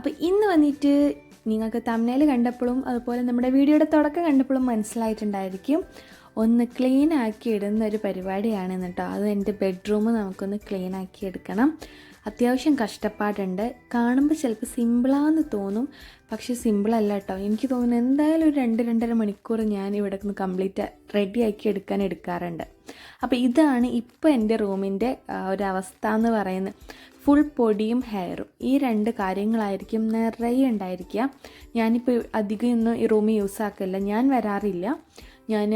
അപ്പോൾ ഇന്ന് വന്നിട്ട് നിങ്ങൾക്ക് തമിഴിൽ കണ്ടപ്പോഴും അതുപോലെ നമ്മുടെ വീഡിയോയുടെ തുടക്കം കണ്ടപ്പോഴും മനസ്സിലായിട്ടുണ്ടായിരിക്കും. ഒന്ന് ക്ലീൻ ആക്കി ഇടുന്ന ഒരു പരിപാടിയാണ് കേട്ടോ അത് എന്റെ ബെഡ്റൂം നമുക്കൊന്ന് ക്ലീൻ ആക്കി എടുക്കണം. അത്യാവശ്യം കഷ്ടപ്പാടുണ്ട്. കാണുമ്പോൾ ചിലപ്പോൾ സിമ്പിളാന്ന് തോന്നും. പക്ഷേ സിമ്പിളല്ല കേട്ടോ എനിക്ക് തോന്നുന്നു എന്തായാലും ഒരു രണ്ട് രണ്ടര മണിക്കൂർ ഞാൻ ഇവിടെ നിന്ന് കംപ്ലീറ്റ് റെഡി ആക്കി എടുക്കാൻ എടുക്കാറുണ്ട്. അപ്പോൾ ഇതാണ് ഇപ്പോൾ എന്റെ റൂമിന്റെ ഒരവസ്ഥ എന്ന് പറയുന്നത്. ഫുൾ പൊടിയും ഹെയറും ഈ രണ്ട് കാര്യങ്ങളായിരിക്കും നിറയെ ഉണ്ടായിരിക്കുക. ഞാനിപ്പോൾ അധികം ഒന്നും ഈ റൂം യൂസ് ആക്കില്ല ഞാൻ വരാറില്ല. ഞാൻ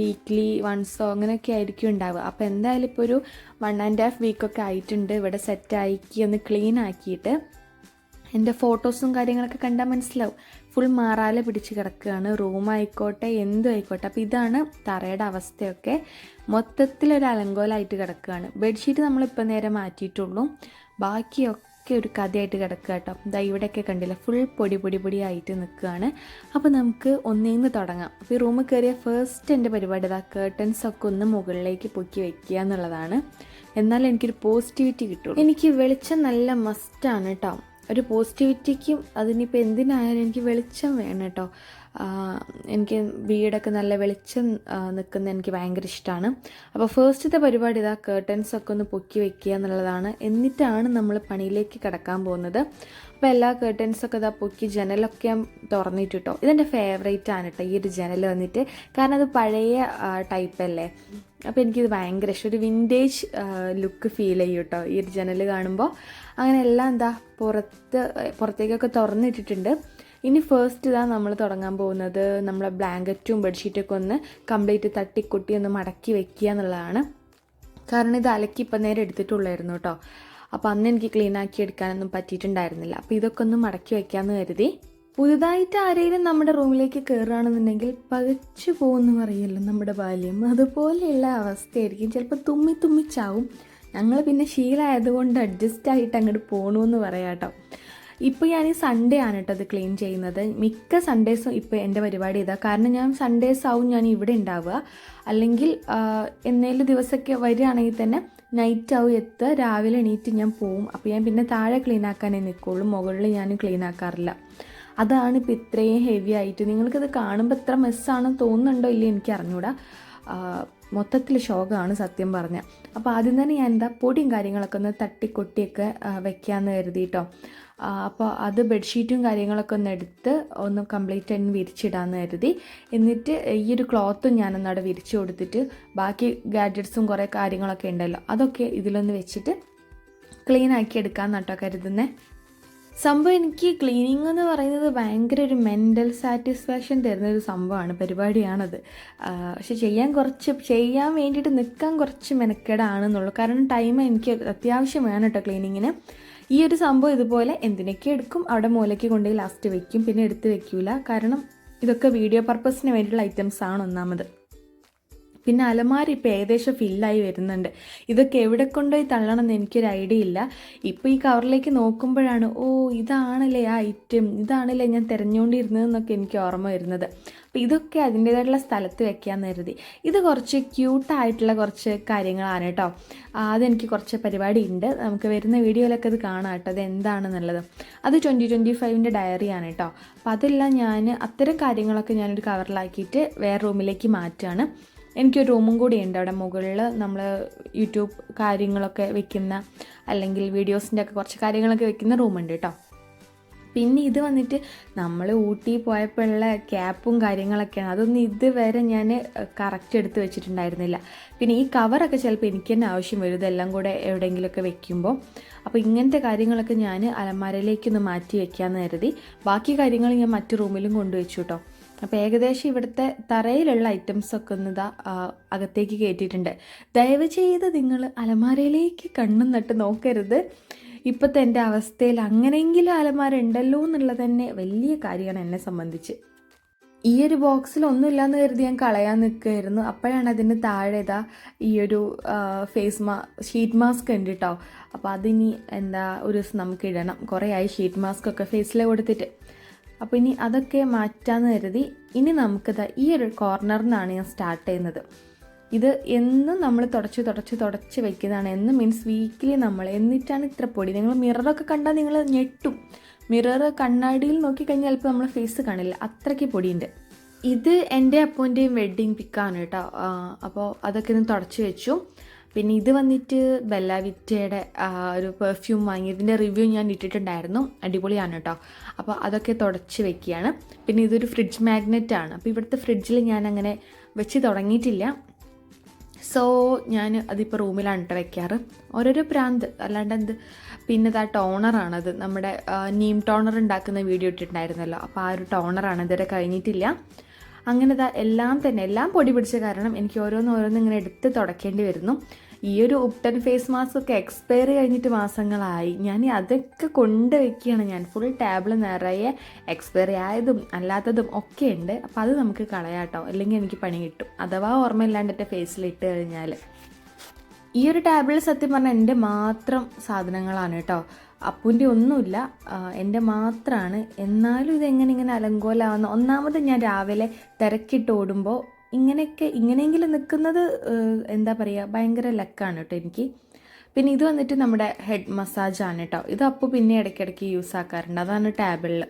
വീക്ക്ലി വൺസോ അങ്ങനെയൊക്കെ ആയിരിക്കും ഉണ്ടാവുക. അപ്പോൾ എന്തായാലും ഇപ്പോൾ ഒരു വൺ ആൻഡ് ഹാഫ് വീക്കൊക്കെ ആയിട്ടുണ്ട്. ഇവിടെ സെറ്റ് ആക്കി ഒന്ന് ക്ലീൻ ആക്കിയിട്ട്. എന്റെ ഫോട്ടോസും കാര്യങ്ങളൊക്കെ കണ്ടാൽ മനസ്സിലാവും. ഫുൾ മാറാല പിടിച്ച് കിടക്കുകയാണ്. റൂമായിക്കോട്ടെ എന്തും ആയിക്കോട്ടെ. അപ്പോൾ ഇതാണ് തറയുടെ അവസ്ഥയൊക്കെ. മൊത്തത്തിലൊരു അലങ്കോലമായിട്ട് കിടക്കുകയാണ്. ബെഡ്ഷീറ്റ് നമ്മളിപ്പോൾ നേരെ മാറ്റിയിട്ടുള്ളൂ. ബാക്കിയൊക്കെ ഒക്കെ ഒരു കഥയായിട്ട് കിടക്കുക കേട്ടോ. ഇതാ ഇവിടെയൊക്കെ കണ്ടില്ല ഫുൾ പൊടി പൊടി പൊടി ആയിട്ട് നിൽക്കുകയാണ്. അപ്പോൾ നമുക്ക് ഒന്നേന്ന് തുടങ്ങാം. അപ്പോൾ ഈ റൂമിൽ കയറിയ ഫസ്റ്റ് എന്റെ പരിപാടി ഇതാ കേർട്ടൻസ് ഒക്കെ ഒന്ന് മുകളിലേക്ക് പൊക്കി വയ്ക്കുക എന്നുള്ളതാണ്. എന്നാലും എനിക്കൊരു പോസിറ്റിവിറ്റി കിട്ടുള്ളൂ. എനിക്ക് വെളിച്ചം നല്ല മസ്റ്റാണ് കേട്ടോ. ഒരു പോസിറ്റിവിറ്റിക്കും അതിനിപ്പോൾ എന്തിനായാലും എനിക്ക് വെളിച്ചം വേണം കേട്ടോ. എനിക്ക് വീടൊക്കെ നല്ല വെളിച്ചം നിൽക്കുന്ന എനിക്ക് ഭയങ്കര ഇഷ്ടമാണ് അപ്പോൾ ഫസ്റ്റത്തെ പരിപാടി ഇതാ കേർട്ടൻസ് ഒക്കെ ഒന്ന് പൊക്കി വെക്കുക എന്നുള്ളതാണ്. എന്നിട്ടാണ് നമ്മൾ പണിയിലേക്ക് കിടക്കാൻ പോകുന്നത്. അപ്പോൾ എല്ലാ കേർട്ടൻസൊക്കെ ഇതാ പൊക്കി ജനലൊക്കെ ഞാൻ തുറന്നിട്ട് കേട്ടോ ഇതെന്റെ ഫേവറേറ്റ് ആണ് കേട്ടോ ഈ ഒരു ജനൽ വന്നിട്ട്. കാരണം അത് പഴയ ടൈപ്പ് അല്ലേ. അപ്പോൾ എനിക്കിത് ഭയങ്കര ഇഷ്ടം. ഒരു വിന്റേജ് ലുക്ക് ഫീൽ ചെയ്യും കേട്ടോ ഈ ഒരു ജനൽ കാണുമ്പോൾ അങ്ങനെ എല്ലാം എന്താ പുറത്ത് പുറത്തേക്കൊക്കെ തുറന്നിട്ടിട്ടുണ്ട്. ഇനി ഫസ്റ്റ് ഇതാ നമ്മൾ തുടങ്ങാൻ പോകുന്നത് നമ്മളെ ബ്ലാങ്കറ്റും ബെഡ്ഷീറ്റൊക്കെ ഒന്ന് കംപ്ലീറ്റ് തട്ടിക്കൊട്ടി ഒന്ന് മടക്കി വെക്കുക എന്നുള്ളതാണ്. കാരണം ഇത് അലക്കി ഇപ്പം നേരെ എടുത്തിട്ടുള്ളായിരുന്നു കേട്ടോ അപ്പോൾ അന്ന് എനിക്ക് ക്ലീൻ ആക്കി എടുക്കാനൊന്നും പറ്റിയിട്ടുണ്ടായിരുന്നില്ല. അപ്പോൾ ഇതൊക്കെ ഒന്ന് മടക്കി വയ്ക്കാമെന്ന് കരുതി. പുതുതായിട്ട് ആരെങ്കിലും നമ്മുടെ റൂമിലേക്ക് കയറുകയാണെന്നുണ്ടെങ്കിൽ പകച്ചു പോകുമെന്ന് പറയല്ലോ നമ്മുടെ ബാല്യം. അതുപോലെയുള്ള അവസ്ഥയായിരിക്കും. ചിലപ്പോൾ തുമ്മി തുമ്മിച്ചാവും ഞങ്ങൾ പിന്നെ ശീലമായതുകൊണ്ട് അഡ്ജസ്റ്റ് ആയിട്ട് അങ്ങോട്ട് പോകണമെന്ന് പറയാം കേട്ടോ. ഇപ്പോൾ ഞാൻ സൺഡേ ആണ് കേട്ടോ അത് ക്ലീൻ ചെയ്യുന്നത്. മിക്ക സൺഡേസും ഇപ്പോൾ എന്റെ പരിപാടി ഇതാ. കാരണം ഞാൻ സൺഡേസ് ആവും ഞാൻ ഇവിടെ ഉണ്ടാവുക. അല്ലെങ്കിൽ എന്നേലും ദിവസമൊക്കെ വരികയാണെങ്കിൽ തന്നെ നൈറ്റ് ആവും എത്തുക രാവിലെ എണീറ്റ് ഞാൻ പോവും. അപ്പോൾ ഞാൻ പിന്നെ താഴെ ക്ലീൻ ആക്കാനേ നിൽക്കുള്ളൂ മുകളിൽ ഞാൻ ക്ലീൻ ആക്കാറില്ല. അതാണ് ഇപ്പോൾ ഇത്രയും ഹെവി ആയിട്ട്. നിങ്ങൾക്കിത് കാണുമ്പോൾ എത്ര മെസ്സാണെന്ന് തോന്നുന്നുണ്ടോ ഇല്ലേ എനിക്ക് അറിഞ്ഞൂടാ. മൊത്തത്തിൽ ശോകമാണ് സത്യം പറഞ്ഞാൽ അപ്പോൾ ആദ്യം തന്നെ ഞാൻ എന്താ പൊടിയും കാര്യങ്ങളൊക്കെ ഒന്ന് തട്ടിക്കൊട്ടിയൊക്കെ വെക്കാമെന്ന് കരുതിയിട്ടോ അപ്പോൾ അത് ബെഡ്ഷീറ്റും കാര്യങ്ങളൊക്കെ ഒന്ന് എടുത്ത് ഒന്ന് കംപ്ലീറ്റ് ആയിട്ട് വിരിച്ചിടാമെന്ന് കരുതി. എന്നിട്ട് ഈ ഒരു ക്ലോത്തും ഞാനൊന്ന് അവിടെ വിരിച്ചു കൊടുത്തിട്ട് ബാക്കി ഗാഡ്ജറ്റ്സും കുറേ കാര്യങ്ങളൊക്കെ ഉണ്ടല്ലോ അതൊക്കെ ഇതിലൊന്ന് വെച്ചിട്ട് ക്ലീൻ ആക്കി എടുക്കാമെന്നാട്ടോ കരുതുന്നത് സംഭവം എനിക്ക് ക്ലീനിങ് എന്ന് പറയുന്നത് ഭയങ്കര ഒരു മെന്റൽ സാറ്റിസ്ഫാക്ഷൻ തരുന്ന ഒരു സംഭവമാണ് പരിപാടിയാണത്. പക്ഷെ ചെയ്യാൻ കുറച്ച് ചെയ്യാൻ വേണ്ടിയിട്ട് നിൽക്കാൻ കുറച്ച് മെനക്കേടാണെന്നുള്ളൂ. കാരണം ടൈം എനിക്ക് അത്യാവശ്യം വേണം കേട്ടോ ക്ലീനിങ്ങിന് ഈ ഒരു സംഭവം ഇതുപോലെ എന്തിനൊക്കെ എടുക്കും അവിടെ മൂലയ്ക്ക് കൊണ്ടുപോയി ലാസ്റ്റ് വെക്കും പിന്നെ എടുത്ത് വെക്കൂല. കാരണം ഇതൊക്കെ വീഡിയോ പർപ്പസിന് വേണ്ടിയിട്ടുള്ള ഐറ്റംസ് ആണ് ഒന്നാമത്. പിന്നെ അലമാരി ഇപ്പോൾ ഏകദേശം ഫില്ലായി വരുന്നുണ്ട്. ഇതൊക്കെ എവിടെ കൊണ്ടുപോയി തള്ളണം എന്ന് എനിക്കൊരു ഐഡിയ ഇല്ല. ഇപ്പോൾ ഈ കവറിലേക്ക് നോക്കുമ്പോഴാണ് ഓ ഇതാണല്ലേ ആ ഐറ്റം ഇതാണല്ലേ ഞാൻ തിരഞ്ഞുകൊണ്ടിരുന്നത് എന്നൊക്കെ എനിക്ക് ഓർമ്മ വരുന്നത്. അപ്പോൾ ഇതൊക്കെ അതിന്റേതായിട്ടുള്ള സ്ഥലത്ത് വെക്കാമെന്ന് കരുതി. ഇത് കുറച്ച് ക്യൂട്ടായിട്ടുള്ള കുറച്ച് കാര്യങ്ങളാണ് കേട്ടോ. അതെനിക്ക് കുറച്ച് പരിപാടി ഉണ്ട് നമുക്ക് വരുന്ന വീഡിയോയിലൊക്കെ അത് കാണാം കേട്ടോ. അത് എന്താണെന്നുള്ളത്. അത് ട്വന്റി ട്വന്റി ഫൈവിന്റെ ഡയറിയാണ് കേട്ടോ. അപ്പോൾ അതെല്ലാം ഞാൻ അത്തരം കാര്യങ്ങളൊക്കെ ഞാനൊരു കവറിലാക്കിയിട്ട് വേറെ റൂമിലേക്ക് മാറ്റുകയാണ്. എനിക്കൊരു റൂമും കൂടി ഉണ്ട് അവിടെ മുകളിൽ നമ്മൾ യൂട്യൂബ് കാര്യങ്ങളൊക്കെ വെക്കുന്ന അല്ലെങ്കിൽ വീഡിയോസിന്റെ ഒക്കെ കുറച്ച് കാര്യങ്ങളൊക്കെ വെക്കുന്ന റൂമുണ്ട് കേട്ടോ പിന്നെ ഇത് വന്നിട്ട് നമ്മൾ ഊട്ടി പോയപ്പോഴുള്ള ക്യാപ്പും കാര്യങ്ങളൊക്കെയാണ്. അതൊന്നും ഇതുവരെ ഞാൻ കറക്റ്റ് എടുത്ത് വെച്ചിട്ടുണ്ടായിരുന്നില്ല. പിന്നെ ഈ കവറൊക്കെ ചിലപ്പോൾ എനിക്ക് തന്നെ ആവശ്യം വരും. ഇതെല്ലാം കൂടെ എവിടെയെങ്കിലുമൊക്കെ വെക്കുമ്പോൾ അപ്പോൾ ഇങ്ങനത്തെ കാര്യങ്ങളൊക്കെ ഞാൻ അലമാരയിലേക്കൊന്ന് മാറ്റി വെക്കാമെന്ന് കരുതി. ബാക്കി കാര്യങ്ങൾ ഞാൻ മറ്റു റൂമിലും കൊണ്ടുവച്ചു കേട്ടോ അപ്പോൾ ഏകദേശം ഇവിടുത്തെ തറയിലുള്ള ഐറ്റംസൊക്കെ ഒന്ന് ഇതാ അകത്തേക്ക് കയറ്റിയിട്ടുണ്ട് ദയവ് ചെയ്ത് നിങ്ങൾ അലമാരയിലേക്ക് കണ്ണും നട്ട് നോക്കരുത്. ഇപ്പോഴത്തെ എന്റെ അവസ്ഥയിൽ അങ്ങനെയെങ്കിലും അലമാര ഉണ്ടല്ലോ എന്നുള്ളത് തന്നെ വലിയ കാര്യമാണ് എന്നെ സംബന്ധിച്ച്. ഈ ഒരു ബോക്സിൽ ഒന്നുമില്ലാന്ന് കരുതി ഞാൻ കളയാൻ നിൽക്കുമായിരുന്നു അപ്പോഴാണ് അതിന് താഴെ ഇതാ ഈ ഒരു ഫേസ് മാ ഷീറ്റ് മാസ്ക് ഉണ്ട് കേട്ടോ അപ്പോൾ അതിനി എന്താ ഒരു ദിവസം നമുക്ക് ഇടണം. കുറേ ആയി ഷീറ്റ് മാസ്ക് ഒക്കെ ഫേസിൽ കൊടുത്തിട്ട്. അപ്പോൾ ഇനി അതൊക്കെ മാറ്റാമെന്ന് കരുതി ഇനി നമുക്കിത് ഈ ഒരു കോർണറിൽ നിന്നാണ് ഞാൻ സ്റ്റാർട്ട് ചെയ്യുന്നത്. ഇത് എന്നും നമ്മൾ തുടച്ച് തുടച്ച് തുടച്ച് വെക്കുന്നതാണ്. എന്നും മീൻസ് വീക്കിലി നമ്മൾ എന്നിട്ടാണ് ഇത്ര പൊടി. നിങ്ങൾ മിററൊക്കെ കണ്ടാൽ നിങ്ങൾ ഞെട്ടും. മിറർ കണ്ണാടിയിൽ നോക്കിക്കഴിഞ്ഞാൽ ചിലപ്പോൾ നമ്മൾ ഫേസ് കാണില്ല. അത്രയ്ക്ക് പൊടിയുണ്ട്. ഇത് എന്റെ അപ്പോന്റെയും വെഡ്ഡിങ് പിക്കാണ് കേട്ടോ. അപ്പോൾ അതൊക്കെ ഒന്ന് തുടച്ച് വെച്ചു. പിന്നെ ഇത് വന്നിട്ട് ബെല്ല വിറ്റയുടെ ഒരു പെർഫ്യൂം വാങ്ങി ഇതിന്റെ റിവ്യൂ ഞാൻ ഇട്ടിട്ടുണ്ടായിരുന്നു. അടിപൊളിയാണ് കേട്ടോ അപ്പോൾ അതൊക്കെ തുടച്ച് വെക്കുകയാണ്. പിന്നെ ഇതൊരു ഫ്രിഡ്ജ് മാഗ്നറ്റ് ആണ്. അപ്പോൾ ഇവിടുത്തെ ഫ്രിഡ്ജിൽ ഞാൻ അങ്ങനെ വെച്ച് തുടങ്ങിയിട്ടില്ല. സോ ഞാൻ അതിപ്പോൾ റൂമിലാണ് കേട്ടോ വെക്കാറ്. ഓരോരോ പ്രാന്ത്. അല്ലാണ്ട് എന്ത്? പിന്നെ ഇതാ ടോണറാണത് നമ്മുടെ ആ, നീം ടോണർ ഉണ്ടാക്കുന്ന വീഡിയോ ഇട്ടിട്ടുണ്ടായിരുന്നല്ലോ. അപ്പോൾ ആ ഒരു ടോണറാണ് ഇതുവരെ കഴിഞ്ഞിട്ടില്ല. അങ്ങനെ എല്ലാം തന്നെ എല്ലാം പൊടി പിടിച്ച കാരണം എനിക്ക് ഓരോന്ന് ഓരോന്ന് ഇങ്ങനെ എടുത്ത് തുടക്കേണ്ടി വരുന്നു. ഈ ഒരു ഉപ്ടൻ ഫേസ് മാസ്ക് ഒക്കെ എക്സ്പയർ കഴിഞ്ഞിട്ട് മാസങ്ങളായി. ഞാൻ അതൊക്കെ കൊണ്ട് വയ്ക്കുകയാണ് ഞാൻ. ഫുൾ ടാബിൾ നിറയെ എക്സ്പയറി ആയതും അല്ലാത്തതും ഒക്കെ ഉണ്ട്. അപ്പോൾ അത് നമുക്ക് കളയാട്ടോ അല്ലെങ്കിൽ എനിക്ക് പണി കിട്ടും. അഥവാ ഓർമ്മയില്ലാണ്ട് എന്റെ ഫേസിൽ ഇട്ട് കഴിഞ്ഞാൽ ഈ ഒരു ടാബിൾ സത്യം പറഞ്ഞാൽ എന്റെ മാത്രം സാധനങ്ങളാണ് കേട്ടോ അപ്പൂന്റെ ഒന്നുമില്ല. എന്റെ മാത്രമാണ് എന്നാലും ഇതെങ്ങനെ ഇങ്ങനെ അലങ്കോലാവുന്ന? ഒന്നാമത് ഞാൻ രാവിലെ തിരക്കിട്ട് ഓടുമ്പോൾ ഇങ്ങനെയൊക്കെ ഇങ്ങനെയെങ്കിലും നിൽക്കുന്നത് എന്താ പറയുക ഭയങ്കര ലക്കാണ് കേട്ടോ എനിക്ക്. പിന്നെ ഇത് വന്നിട്ട് നമ്മുടെ ഹെഡ് മസാജാണ് കേട്ടോ. ഇത് അപ്പോൾ പിന്നെ ഇടയ്ക്കിടയ്ക്ക് യൂസ് ആക്കാറുണ്ട്. അതാണ് ടാബിളിൽ.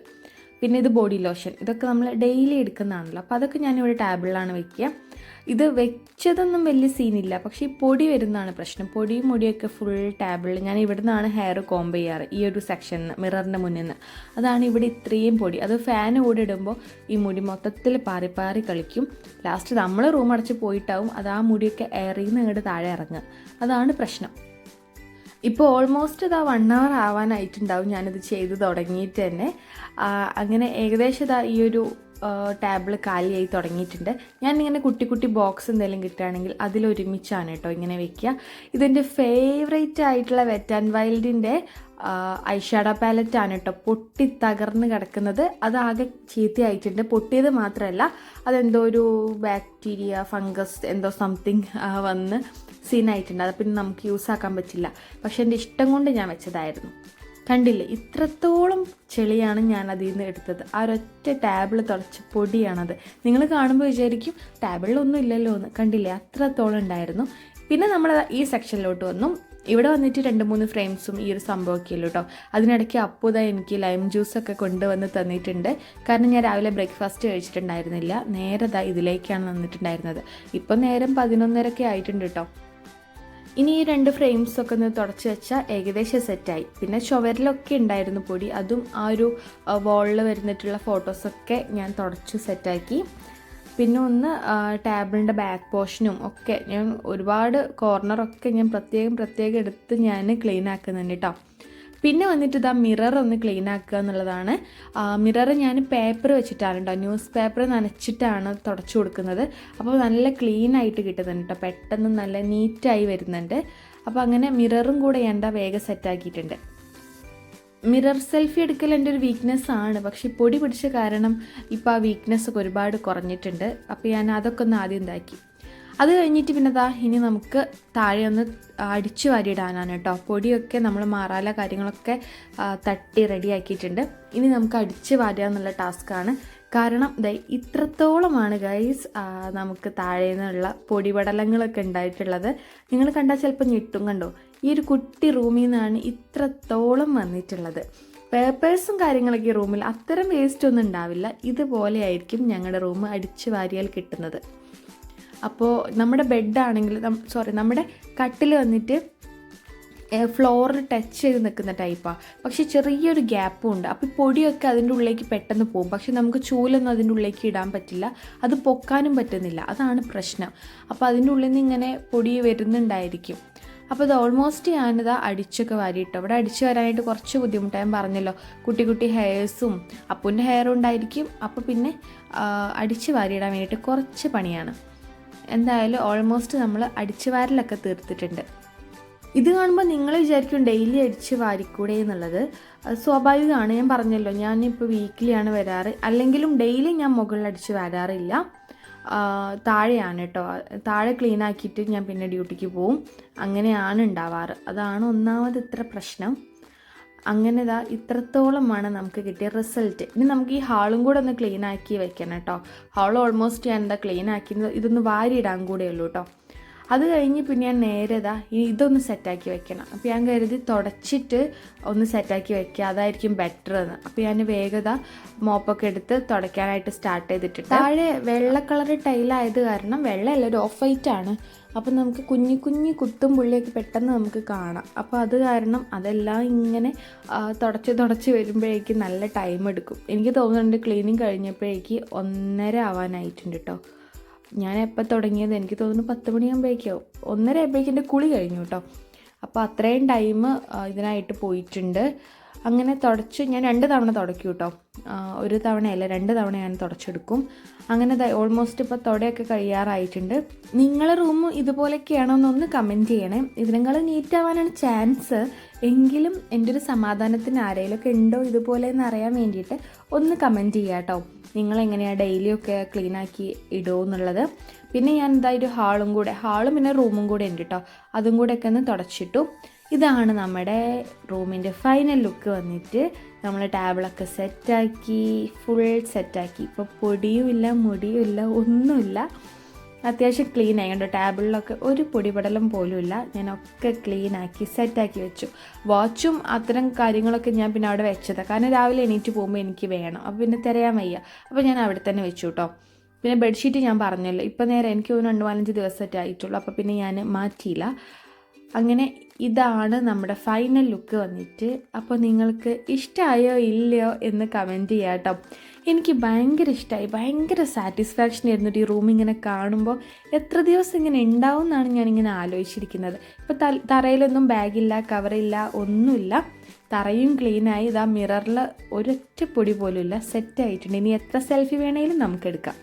പിന്നെ ഇത് ബോഡി ലോഷൻ. ഇതൊക്കെ നമ്മൾ ഡെയിലി എടുക്കുന്നതാണല്ലോ. അപ്പോൾ അതൊക്കെ ഞാനിവിടെ ടാബിളിലാണ് വെക്കുക. ഇത് വെച്ചതൊന്നും വലിയ സീനില്ല പക്ഷേ ഈ പൊടി വരുന്നതാണ് പ്രശ്നം. പൊടിയും മുടിയൊക്കെ ഫുൾ ടാബിളിൽ ഞാൻ ഇവിടെ നിന്നാണ് ഹെയർ കോംബ് ചെയ്യാറ്. ഈ ഒരു സെക്ഷനിൽ മിററിന്റെ മുന്നിൽ നിന്ന് അതാണ് ഇവിടെ ഇത്രയും പൊടി. അത് ഫാൻ കൂടെ ഇടുമ്പോൾ ഈ മുടി മൊത്തത്തിൽ പാറി പാറി കളിക്കും. ലാസ്റ്റ് നമ്മൾ റൂം അടച്ച് പോയിട്ടാവും അത് ആ മുടിയൊക്കെ എയറിൽ നിന്ന് ഇങ്ങോട്ട് താഴെ ഇറങ്ങുക. അതാണ് പ്രശ്നം. ഇപ്പോൾ ഓൾമോസ്റ്റ് ഇതാ വൺ അവർ ആവാനായിട്ടുണ്ടാവും. ഞാനിത് ചെയ്ത് തുടങ്ങിയിട്ട് തന്നെ. അങ്ങനെ ഏകദേശം ഇതാ ഈ ഒരു ടാബിൾ കാലിയായി തുടങ്ങിയിട്ടുണ്ട്. ഇങ്ങനെ കുട്ടി കുട്ടി ബോക്സ് എന്തെങ്കിലും കിട്ടുകയാണെങ്കിൽ അതിലൊരുമിച്ചാണ് കേട്ടോ ഇങ്ങനെ വെക്കുക. ഇതെന്റെ ഫേവറേറ്റ് ആയിട്ടുള്ള വെറ്റ് ആൻഡ് വൈൽഡിന്റെ ഐഷാഡ പാലറ്റാണ് കേട്ടോ. പൊട്ടി തകർന്ന് കിടക്കുന്നത്. അതാകെ ചീത്തയായിട്ടുണ്ട് പൊട്ടിയത് മാത്രമല്ല അതെന്തോ ഒരു ബാക്ടീരിയ ഫംഗസ് എന്തോ സംതിങ് വന്ന് സീനായിട്ടുണ്ട് അത് പിന്നെ നമുക്ക് യൂസ് ആക്കാൻ പറ്റില്ല. പക്ഷെ എന്റെ ഇഷ്ടം കൊണ്ട് ഞാൻ വെച്ചതായിരുന്നു. കണ്ടില്ലേ? ഇത്രത്തോളം ചെളിയാണ് ഞാൻ അതിൽ നിന്ന് എടുത്തത്. ആ ഒരൊറ്റ ടാബിൾ തുടച്ച പൊടിയാണത്. നിങ്ങൾ കാണുമ്പോൾ വിചാരിക്കും ടാബിളിലൊന്നും ഇല്ലല്ലോ എന്ന്. കണ്ടില്ലേ? അത്രത്തോളം ഉണ്ടായിരുന്നു. പിന്നെ നമ്മൾ ഈ സെക്ഷനിലോട്ട് വന്നു. ഇവിടെ വന്നിട്ട് രണ്ട് മൂന്ന് ഫ്രെയിംസും ഈ ഒരു സംഭവമൊക്കെ ഉള്ളൂ കേട്ടോ. അതിനിടയ്ക്ക് അപ്പുതായി എനിക്ക് ലൈം ജ്യൂസൊക്കെ കൊണ്ടുവന്ന് തന്നിട്ടുണ്ട്. കാരണം ഞാൻ രാവിലെ ബ്രേക്ക്ഫാസ്റ്റ് കഴിച്ചിട്ടുണ്ടായിരുന്നില്ല. നേരെ ഇതിലേക്കാണ് വന്നിട്ടുണ്ടായിരുന്നത് ഇപ്പം നേരം പതിനൊന്നരക്കെ ആയിട്ടുണ്ട് കേട്ടോ. ഇനി ഈ രണ്ട് ഫ്രെയിംസ് ഒക്കെ ഒന്ന് തുടച്ച് വെച്ചാൽ ഏകദേശം സെറ്റായി പിന്നെ ചുവരിലൊക്കെ ഉണ്ടായിരുന്നു പൊടി അതും ആ ഒരു വാളിൽ വരുന്നിട്ടുള്ള ഫോട്ടോസൊക്കെ ഞാൻ തുടച്ച് സെറ്റാക്കി പിന്നെ ഒന്ന് ടേബിളിന്റെ ബാക്ക് പോർഷനും ഒക്കെ ഞാൻ ഒരുപാട് കോർണറൊക്കെ ഞാൻ പ്രത്യേകം പ്രത്യേകം എടുത്ത് ഞാൻ ക്ലീൻ ആക്കുന്നുണ്ട് കേട്ടോ പിന്നെ വന്നിട്ട് ഇതാ മിറർ ഒന്ന് ക്ലീൻ ആക്കുക എന്നുള്ളതാണ്. മിറർ ഞാൻ പേപ്പർ വെച്ചിട്ടാണ് കേട്ടോ ന്യൂസ് പേപ്പർ നനച്ചിട്ടാണ് തുടച്ചു കൊടുക്കുന്നത്. അപ്പോൾ നല്ല ക്ലീൻ ആയിട്ട് കിട്ടുന്നുണ്ട് കേട്ടോ പെട്ടെന്ന് നല്ല നീറ്റായി വരുന്നുണ്ട്. അപ്പോൾ അങ്ങനെ മിററും കൂടെ ഞാൻ വേഗം സെറ്റാക്കിയിട്ടുണ്ട് മിറർ സെൽഫി എടുക്കൽ എന്റെ ഒരു വീക്ക്നെസ് ആണ് പക്ഷേ പൊടി പിടിച്ച കാരണം ഇപ്പോൾ ആ വീക്ക്നെസ് ഒക്കെ ഒരുപാട് കുറഞ്ഞിട്ടുണ്ട്. അപ്പോൾ ഞാൻ അതൊക്കെ ഒന്ന് ആദ്യം ഇതാക്കി. അത് കഴിഞ്ഞിട്ട് പിന്നെ ദാ ഇനി നമുക്ക് താഴെ ഒന്ന് അടിച്ചു വാരിയിടാനാണ് കേട്ടോ. പൊടിയൊക്കെ നമ്മൾ മാറാല കാര്യങ്ങളൊക്കെ തട്ടി റെഡിയാക്കിയിട്ടുണ്ട് ഇനി നമുക്ക് അടിച്ച് വാരുക എന്നുള്ള ടാസ്ക്കാണ് കാരണം ഇത്രത്തോളമാണ് ഗൈസ് നമുക്ക് താഴെ നിന്നുള്ള പൊടിപടലങ്ങളൊക്കെ ഉണ്ടായിട്ടുള്ളത്. നിങ്ങൾ കണ്ടാൽ ചിലപ്പോൾ ഞെട്ടും കണ്ടോ? ഈ ഒരു കുട്ടി റൂമിൽ നിന്നാണ് ഇത്രത്തോളം വന്നിട്ടുള്ളത്. പേപ്പേഴ്സും കാര്യങ്ങളൊക്കെ റൂമിൽ അത്തരം വേസ്റ്റ് ഒന്നും ഉണ്ടാവില്ല. ഇതുപോലെയായിരിക്കും ഞങ്ങളുടെ റൂം അടിച്ചു വാരിയാൽ കിട്ടുന്നത്. അപ്പോൾ നമ്മുടെ ബെഡാണെങ്കിൽ സോറി നമ്മുടെ കട്ടിൽ വന്നിട്ട് ഫ്ലോറിൽ ടച്ച് ചെയ്ത് നിൽക്കുന്ന ടൈപ്പാണ് പക്ഷേ ചെറിയൊരു ഗ്യാപ്പും ഉണ്ട്. അപ്പോൾ പൊടിയൊക്കെ അതിന്റെ ഉള്ളിലേക്ക് പെട്ടെന്ന് പോകും. പക്ഷേ നമുക്ക് ചൂലൊന്നും അതിന്റെ ഉള്ളിലേക്ക് ഇടാൻ പറ്റില്ല. അത് പൊക്കാനും പറ്റുന്നില്ല. അതാണ് പ്രശ്നം. അപ്പോൾ അതിന്റെ ഉള്ളിൽ നിന്ന് ഇങ്ങനെ പൊടി വരുന്നുണ്ടായിരിക്കും. അപ്പോൾ ഇത് ഓൾമോസ്റ്റ് ഞാനിത് അടിച്ചൊക്കെ വാരിയിട്ടു. അവിടെ അടിച്ച് വരാനായിട്ട് കുറച്ച് ബുദ്ധിമുട്ടായി. പറഞ്ഞല്ലോ കുട്ടി കുട്ടി ഹെയർസും അപ്പൂന്റെ ഹെയറും ഉണ്ടായിരിക്കും. അപ്പോൾ പിന്നെ അടിച്ച് വാരിയിടാൻ വേണ്ടിയിട്ട് കുറച്ച് പണിയാണ്. എന്തായാലും ഓൾമോസ്റ്റ് നമ്മൾ അടിച്ചു വാരലൊക്കെ തീർത്തിട്ടുണ്ട്. ഇത് കാണുമ്പോൾ നിങ്ങൾ വിചാരിക്കും ഡെയിലി അടിച്ച് വാരിക്കൂടെ എന്നുള്ളത്. സ്വാഭാവികമാണ് ഞാൻ പറഞ്ഞല്ലോ ഞാനിപ്പോൾ വീക്കിലിയാണ് വരാറ്. അല്ലെങ്കിലും ഡെയിലി ഞാൻ മുകളിൽ അടിച്ച് വരാറില്ല. താഴെയാണ് കേട്ടോ. താഴെ ക്ലീൻ ആക്കിയിട്ട് ഞാൻ പിന്നെ ഡ്യൂട്ടിക്ക് പോവും. അങ്ങനെയാണ് ഉണ്ടാവാറ്. അതാണ് ഒന്നാമത് ഇത്ര പ്രശ്നം. അങ്ങനെ ഇതാ ഇത്രത്തോളമാണ് നമുക്ക് കിട്ടിയ റിസൾട്ട് ഇനി നമുക്ക് ഈ ഹാളും കൂടെ ഒന്ന് ക്ലീൻ ആക്കി വെക്കണം കേട്ടോ ഹാൾ ഓൾമോസ്റ്റ് ഞാൻ എന്താ ക്ലീൻ ആക്കി ഇതൊന്ന് വാരിയിടാൻ കൂടെ ഉള്ളൂ കേട്ടോ അത് കഴിഞ്ഞ് പിന്നെ ഞാൻ നേരെ ഇതാ ഇനി ഇതൊന്ന് സെറ്റാക്കി വെക്കണം. അപ്പോൾ ഞാൻ കരുതി തുടച്ചിട്ട് ഒന്ന് സെറ്റാക്കി വെക്കുക. അതായിരിക്കും ബെറ്റർ എന്ന്. അപ്പോൾ ഞാൻ വേഗത മോപ്പൊക്കെ എടുത്ത് തുടയ്ക്കാനായിട്ട് സ്റ്റാർട്ട് ചെയ്തിട്ടുണ്ട് താഴെ വെള്ള കളർ ടൈലായത് കാരണം വെള്ളമല്ല ഒരു ഓഫ് വൈറ്റ് ആണ്. അപ്പം നമുക്ക് കുഞ്ഞു കുഞ്ഞു കുത്തും പുള്ളിയൊക്കെ പെട്ടെന്ന് നമുക്ക് കാണാം. അപ്പോൾ അത് കാരണം അതെല്ലാം ഇങ്ങനെ തുടച്ച് തുടച്ച് വരുമ്പോഴേക്കും നല്ല ടൈം എടുക്കും. എനിക്ക് തോന്നുന്നുണ്ട് ക്ലീനിങ് കഴിഞ്ഞപ്പോഴേക്ക് ഒന്നര ആവാനായിട്ടുണ്ട് കേട്ടോ ഞാൻ എപ്പോൾ തുടങ്ങിയത് എനിക്ക് തോന്നുന്നു പത്ത് മണിയാകുമ്പോഴേക്കാവും ഒന്നര ആകുമ്പോഴേക്കും എന്റെ കുളി കഴിഞ്ഞു കേട്ടോ. അപ്പോൾ അത്രയും ടൈം ഇതിനായിട്ട് പോയിട്ടുണ്ട്. അങ്ങനെ തുടച്ച് ഞാൻ രണ്ട് തവണ തുടയ്ക്കും കേട്ടോ. ഒരു തവണയല്ല രണ്ട് തവണ ഞാൻ തുടച്ചെടുക്കും. അങ്ങനെ ഓൾമോസ്റ്റ് ഇപ്പോൾ തുടയൊക്കെ കഴിയാറായിട്ടുണ്ട്. നിങ്ങളെ റൂം ഇതുപോലെയൊക്കെയാണോ എന്നൊന്ന് കമന്റ് ചെയ്യണേ. ഇതിനേക്കാളും നീറ്റ് ആവാനാണ് ചാൻസ് എങ്കിലും എന്റെ ഒരു സമാധാനത്തിന് ആരെങ്കിലുമൊക്കെ ഉണ്ടോ ഇതുപോലെ എന്ന് അറിയാൻ വേണ്ടിയിട്ട് ഒന്ന് കമന്റ് ചെയ്യാം കേട്ടോ നിങ്ങളെങ്ങനെയാണ് ഡെയിലിയൊക്കെ ക്ലീൻ ആക്കി ഇടുമോ എന്നുള്ളത്. പിന്നെ ഞാൻ ഒരു ഹാളും കൂടെ ഹാളും പിന്നെ റൂമും കൂടെ ഉണ്ട് കേട്ടോ അതും കൂടെ ഒക്കെ ഒന്ന് തുടച്ചിട്ടു. ഇതാണ് നമ്മുടെ റൂമിന്റെ ഫൈനൽ ലുക്ക് വന്നിട്ട് നമ്മൾ ടേബിളൊക്കെ സെറ്റാക്കി ഫുൾ സെറ്റാക്കി ഇപ്പോൾ പൊടിയുമില്ല മുടിയുമില്ല മുടിയും ഒന്നുമില്ല. അത്യാവശ്യം ക്ലീൻ ആയി. കണ്ടു ടേബിളിലൊക്കെ ഒരു പൊടിപടലം പോലും ഇല്ല ഞാനൊക്കെ ക്ലീൻ ആക്കി സെറ്റാക്കി വെച്ചു. വാച്ചും അത്തരം കാര്യങ്ങളൊക്കെ ഞാൻ പിന്നെ അവിടെ വെച്ചത്. കാരണം രാവിലെ എണീറ്റ് പോകുമ്പോൾ എനിക്ക് വേണം. അപ്പോൾ പിന്നെ തിരയാൻ വയ്യ. അപ്പോൾ ഞാൻ അവിടെ തന്നെ വെച്ചു കേട്ടോ പിന്നെ ബെഡ്ഷീറ്റ് ഞാൻ പറഞ്ഞല്ലോ. ഇപ്പം നേരെ എനിക്ക് ഒരു രണ്ട് നാലഞ്ച് ദിവസമായിട്ട് ആയിട്ടുള്ളൂ. അപ്പോൾ പിന്നെ ഞാൻ മാറ്റിയില്ല. അങ്ങനെ ഇതാണ് നമ്മുടെ ഫൈനൽ ലുക്ക് വന്നിട്ട്. അപ്പോൾ നിങ്ങൾക്ക് ഇഷ്ടമായോ ഇല്ലയോ എന്ന് കമന്റ് ചെയ്യാം കേട്ടോ എനിക്ക് ഭയങ്കര ഇഷ്ടമായി ഭയങ്കര സാറ്റിസ്ഫാക്ഷൻ ആയിരുന്നു ഈ റൂം ഇങ്ങനെ കാണുമ്പോൾ എത്ര ദിവസം ഇങ്ങനെ ഉണ്ടാവും എന്നാണ് ഞാനിങ്ങനെ ആലോചിച്ചിരിക്കുന്നത്. ഇപ്പോൾ തറയിലൊന്നും ബാഗില്ല കവറില്ല ഒന്നുമില്ല. തറയും ക്ലീനായി ഇതാ മിററിൽ ഒരൊറ്റ പൊടി പോലും ഇല്ല സെറ്റ് ആയിട്ടുണ്ട്. ഇനി എത്ര സെൽഫി വേണേലും നമുക്ക് എടുക്കാം.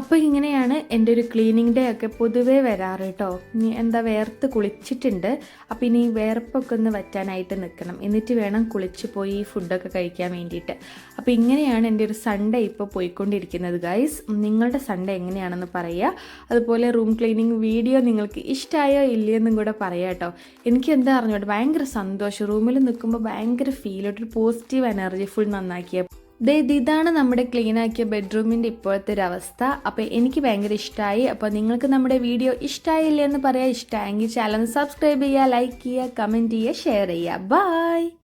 അപ്പോൾ ഇങ്ങനെയാണ് എന്റെ ഒരു ക്ലീനിങ് ഡേ ഒക്കെ പൊതുവേ വരാറ് കേട്ടോ ഇനി എന്താ വേർത്ത് കുളിച്ചിട്ടുണ്ട്. അപ്പോൾ ഇനി വേർപ്പൊക്കെ ഒന്ന് വറ്റാനായിട്ട് നിൽക്കണം എന്നിട്ട് വേണം കുളിച്ച് പോയി ഫുഡൊക്കെ കഴിക്കാൻ വേണ്ടിയിട്ട്. അപ്പോൾ ഇങ്ങനെയാണ് എന്റെ ഒരു സൺഡേ ഇപ്പോൾ പോയിക്കൊണ്ടിരിക്കുന്നത് ഗൈസ് നിങ്ങളുടെ സൺഡേ എങ്ങനെയാണെന്ന് പറയുക അതുപോലെ റൂം ക്ലീനിങ് വീഡിയോ നിങ്ങൾക്ക് ഇഷ്ടമായോ ഇല്ലയെന്നും കൂടെ പറയാം കേട്ടോ എനിക്ക് എന്താ അറിഞ്ഞോട്ടെ ഭയങ്കര സന്തോഷം. റൂമിൽ നിൽക്കുമ്പോൾ ഭയങ്കര ഫീൽ ഒരു പോസിറ്റീവ് എനർജി ഫുൾ നന്നാക്കിയ ദേ ഇത് ഇതാണ് നമ്മുടെ ക്ലീൻ ആക്കിയ ബെഡ്റൂമിന്റെ ഇപ്പോഴത്തെ ഒരു അവസ്ഥ. അപ്പോൾ എനിക്ക് ഭയങ്കര ഇഷ്ടമായി അപ്പോൾ നിങ്ങൾക്ക് നമ്മുടെ വീഡിയോ ഇഷ്ടമായില്ല എന്ന് പറയാം ഇഷ്ടമായെങ്കിൽ ചാനൽ സബ്സ്ക്രൈബ് ചെയ്യുക ലൈക്ക് ചെയ്യുക കമന്റ് ചെയ്യുക ഷെയർ ചെയ്യുക. ബൈ